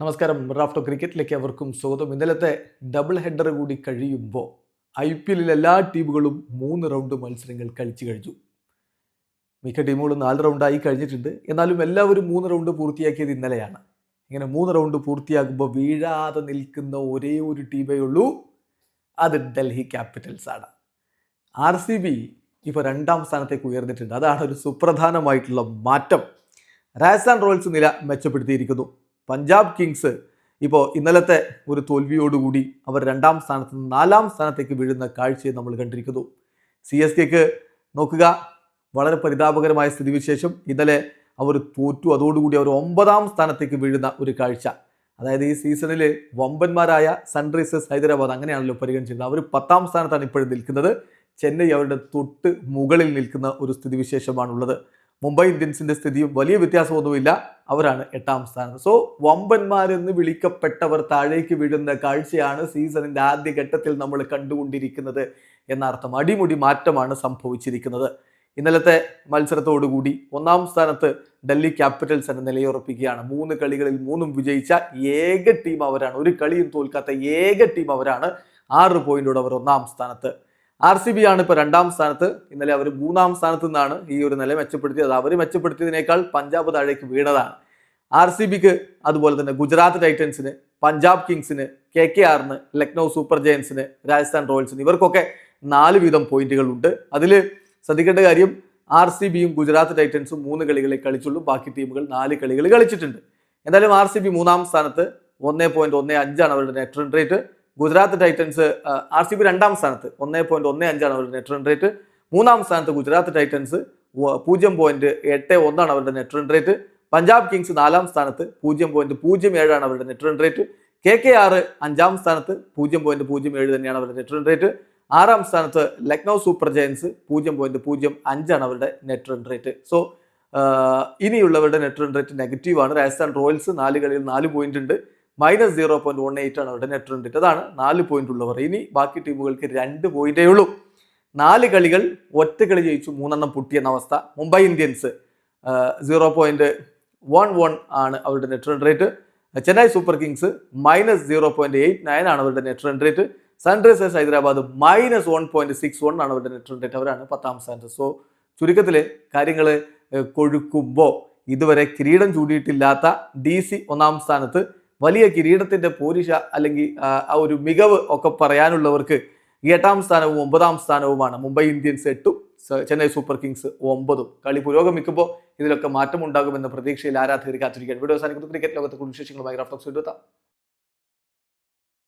നമസ്കാരം. റാഫ്റ്റോ ക്രിക്കറ്റിലേക്ക് അവർക്കും സ്വാഗതം. ഇന്നലത്തെ ഡബിൾ ഹെഡർ കൂടി കഴിയുമ്പോൾ ഐ പി എല്ലിൽ എല്ലാ ടീമുകളും മൂന്ന് റൗണ്ട് മത്സരങ്ങൾ കളിച്ചു കഴിഞ്ഞു. മിക്ക ടീമുകളും നാല് റൗണ്ടായി കഴിഞ്ഞിട്ടുണ്ട്. എന്നാലും എല്ലാവരും മൂന്ന് റൗണ്ട് പൂർത്തിയാക്കിയത് ഇന്നലെയാണ്. ഇങ്ങനെ മൂന്ന് റൗണ്ട് പൂർത്തിയാകുമ്പോൾ വീഴാതെ നിൽക്കുന്ന ഒരേ ഒരു ടീമേ ഉള്ളൂ. അത് ഡൽഹി ക്യാപിറ്റൽസ് ആണ്. ആർ സി ബി ഇപ്പോൾ രണ്ടാം സ്ഥാനത്തേക്ക് ഉയർന്നിട്ടുണ്ട്. അതാണ് ഒരു സുപ്രധാനമായിട്ടുള്ള മാറ്റം. രാജസ്ഥാൻ റോയൽസ് നില മെച്ചപ്പെടുത്തിയിരിക്കുന്നു. പഞ്ചാബ് കിങ്സ് ഇപ്പോൾ ഇന്നലത്തെ ഒരു തോൽവിയോടുകൂടി അവർ രണ്ടാം സ്ഥാനത്ത് നിന്ന് നാലാം സ്ഥാനത്തേക്ക് വീഴുന്ന കാഴ്ചയെ നമ്മൾ കണ്ടിരിക്കുന്നു. സി എസ് കെക്ക് നോക്കുക വളരെ പരിതാപകരമായ സ്ഥിതിവിശേഷം. ഇന്നലെ അവർ തോറ്റു അതോടുകൂടി അവർ ഒമ്പതാം സ്ഥാനത്തേക്ക് വീഴുന്ന ഒരു കാഴ്ച. അതായത് ഈ സീസണിൽ വമ്പന്മാരായ സൺറൈസേഴ്സ് ഹൈദരാബാദ് അങ്ങനെയാണല്ലോ പരിഗണിച്ചിരുന്നത്. അവർ പത്താം സ്ഥാനത്താണ് ഇപ്പോഴും നിൽക്കുന്നത്. ചെന്നൈ അവരുടെ തൊട്ട് മുകളിൽ നിൽക്കുന്ന ഒരു സ്ഥിതിവിശേഷമാണുള്ളത്. മുംബൈ ഇന്ത്യൻസിന്റെ സ്ഥിതിയും വലിയ വ്യത്യാസമൊന്നുമില്ല. അവരാണ് എട്ടാം സ്ഥാനം. സോ വമ്പന്മാരെന്ന് വിളിക്കപ്പെട്ടവർ താഴേക്ക് വീഴുന്ന കാഴ്ചയാണ് സീസണിന്റെ ആദ്യഘട്ടത്തിൽ നമ്മൾ കണ്ടുകൊണ്ടിരിക്കുന്നത് എന്നർത്ഥം. അടിമുടി മാറ്റമാണ് സംഭവിച്ചിരിക്കുന്നത്. ഇന്നലത്തെ മത്സരത്തോടുകൂടി ഒന്നാം സ്ഥാനത്ത് ഡൽഹി ക്യാപിറ്റൽസ് എന്ന നിലയുറപ്പിക്കുകയാണ് മൂന്ന് കളികളിൽ മൂന്നും വിജയിച്ച ഏക ടീം അവരാണ്. ഒരു കളിയും തോൽക്കാത്ത ഏക ടീം അവരാണ്. ആറ് പോയിന്റോടെ അവർ ഒന്നാം സ്ഥാനത്ത് ആർ സി ബി ആണ് ഇപ്പോൾ രണ്ടാം സ്ഥാനത്ത്. ഇന്നലെ അവർ മൂന്നാം സ്ഥാനത്ത് നിന്നാണ് ഈ ഒരു നില മെച്ചപ്പെടുത്തിയത്. അവർ മെച്ചപ്പെടുത്തിയതിനേക്കാൾ പഞ്ചാബ് താഴേക്ക് വീണതാണ്. ആർ സി ബിക്ക് അതുപോലെ തന്നെ ഗുജറാത്ത് ടൈറ്റൻസിന് പഞ്ചാബ് കിങ്സിന് കെ കെ ആറിന് ലക്നൗ സൂപ്പർ ജയൻസിന് രാജസ്ഥാൻ റോയൽസിന് ഇവർക്കൊക്കെ നാല് വീതം പോയിന്റുകൾ ഉണ്ട് അതിൽ ശ്രദ്ധിക്കേണ്ട കാര്യം ആർ സി ബിയും ഗുജറാത്ത് ടൈറ്റൻസും മൂന്ന് കളികളെ കളിച്ചുള്ളൂ. ബാക്കി ടീമുകൾ നാല് കളികൾ കളിച്ചിട്ടുണ്ട്. എന്തായാലും ആർ സി ബി മൂന്നാം സ്ഥാനത്ത് ഒന്നേ പോയിന്റ് ഒന്നേ അഞ്ചാണ് അവരുടെ net run rate Gujarat Titans R C B രണ്ടാം സ്ഥാനത്ത് ഒന്നേ പോയിന്റ് ഒന്നേ അഞ്ചാണ് അവരുടെ നെറ്റ് റൺ റേറ്റ് മൂന്നാം സ്ഥാനത്ത് ഗുജറാത്ത് ടൈറ്റൻസ് പൂജ്യം പോയിന്റ് എട്ട് ഒന്നാണ് അവരുടെ net run rate Punjab Kings നാലാം സ്ഥാനത്ത് പൂജ്യം പോയിന്റ് പൂജ്യം ഏഴാണ് അവരുടെ net run rate K K R അഞ്ചാം സ്ഥാനത്ത് പൂജ്യം പോയിന്റ് പൂജ്യം ഏഴ് തന്നെയാണ് അവരുടെ നെറ്റ് റൺ റേറ്റ് ആറാം സ്ഥാനത്ത് ലക്നൗ സൂപ്പർ ജയൻസ് പൂജ്യം പോയിന്റ് പൂജ്യം അഞ്ചാണ് അവരുടെ നെറ്റ് റൺ റേറ്റ് സോ ഇനിയുള്ളവരുടെ നെറ്റ് റൺ റേറ്റ് നെഗറ്റീവ് ആണ്. രാജസ്ഥാൻ റോയൽസ് നാല് കളിയിൽ നാല് പോയിന്റ് ഉണ്ട്. Minus zero point one eight ആണ് അവരുടെ നെറ്റ് റൺ റേറ്റ് അതാണ് നാല് പോയിന്റ് ഉള്ളവർ. ഇനി ബാക്കി ടീമുകൾക്ക് രണ്ട് പോയിന്റേ ഉള്ളൂ നാല് കളികൾ ഒറ്റ കളി ജയിച്ചു മൂന്നെണ്ണം പൊട്ടിയെന്ന അവസ്ഥ. Mumbai Indians zero point one one ആണ് അവരുടെ net run rate Chennai Super Kings minus zero point eight nine ആണ് അവരുടെ net run rate Sunrisers Hyderabad minus one point six one ആണ് അവരുടെ നെറ്റ് റൺ റേറ്റ് അവരാണ് പത്താം സ്ഥാനത്ത്. സോ ചുരുക്കത്തിൽ കാര്യങ്ങൾ കൊഴുക്കുമ്പോൾ ഇതുവരെ കിരീടം ചൂടിയിട്ടില്ലാത്ത ഡി സി ഒന്നാം സ്ഥാനത്ത് വലിയ കിരീടത്തിന്റെ പോരിശ അല്ലെങ്കിൽ ആ, ഒരു മികവ് ഒക്കെ പറയാനുള്ളവർക്ക് എട്ടാം സ്ഥാനവും ഒമ്പതാം സ്ഥാനവുമാണ് മുംബൈ ഇന്ത്യൻസ് എട്ടും ചെന്നൈ സൂപ്പർ കിങ്സ് ഒമ്പതും. കളി പുരോഗമിക്കുമ്പോൾ ഇതിലൊക്കെ മാറ്റമുണ്ടാകുമെന്ന പ്രതീക്ഷയിൽ ആരാധകർ കാത്തിരിക്കുകയാണ്. വീഡിയോ അവസാനിക്കുന്നു. ക്രിക്കറ്റ് ലോകത്തെ കുടുംബ വിശേഷങ്ങളുമായി റഫ്ലക്സ് എടുത്താം